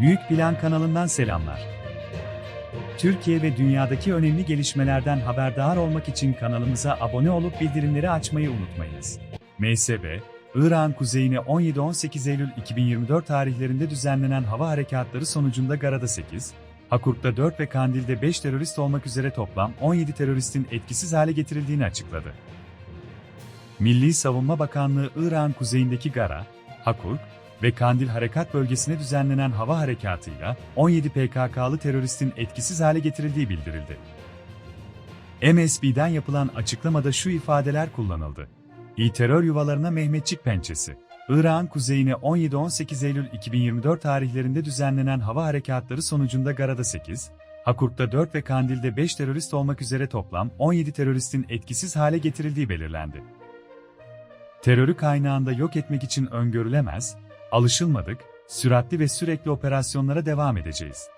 Büyük Plan kanalından selamlar. Türkiye ve dünyadaki önemli gelişmelerden haberdar olmak için kanalımıza abone olup bildirimleri açmayı unutmayınız. MSB, İran kuzeyine 17-18 Eylül 2024 tarihlerinde düzenlenen hava harekatları sonucunda Gara'da 8, Hakurk'ta 4 ve Kandil'de 5 terörist olmak üzere toplam 17 teröristin etkisiz hale getirildiğini açıkladı. Milli Savunma Bakanlığı İran kuzeyindeki Gara, Hakurk ve Kandil Harekat Bölgesi'ne düzenlenen hava harekatıyla 17 PKK'lı teröristin etkisiz hale getirildiği bildirildi. MSB'den yapılan açıklamada şu ifadeler kullanıldı. İyi terör yuvalarına Mehmetçik pençesi. İran kuzeyine 17-18 Eylül 2024 tarihlerinde düzenlenen hava harekatları sonucunda Gara'da 8, Hakurk'ta 4 ve Kandil'de 5 terörist olmak üzere toplam 17 teröristin etkisiz hale getirildiği belirlendi. Terörü kaynağında yok etmek için öngörülemez, alışılmadık, süratli ve sürekli operasyonlara devam edeceğiz.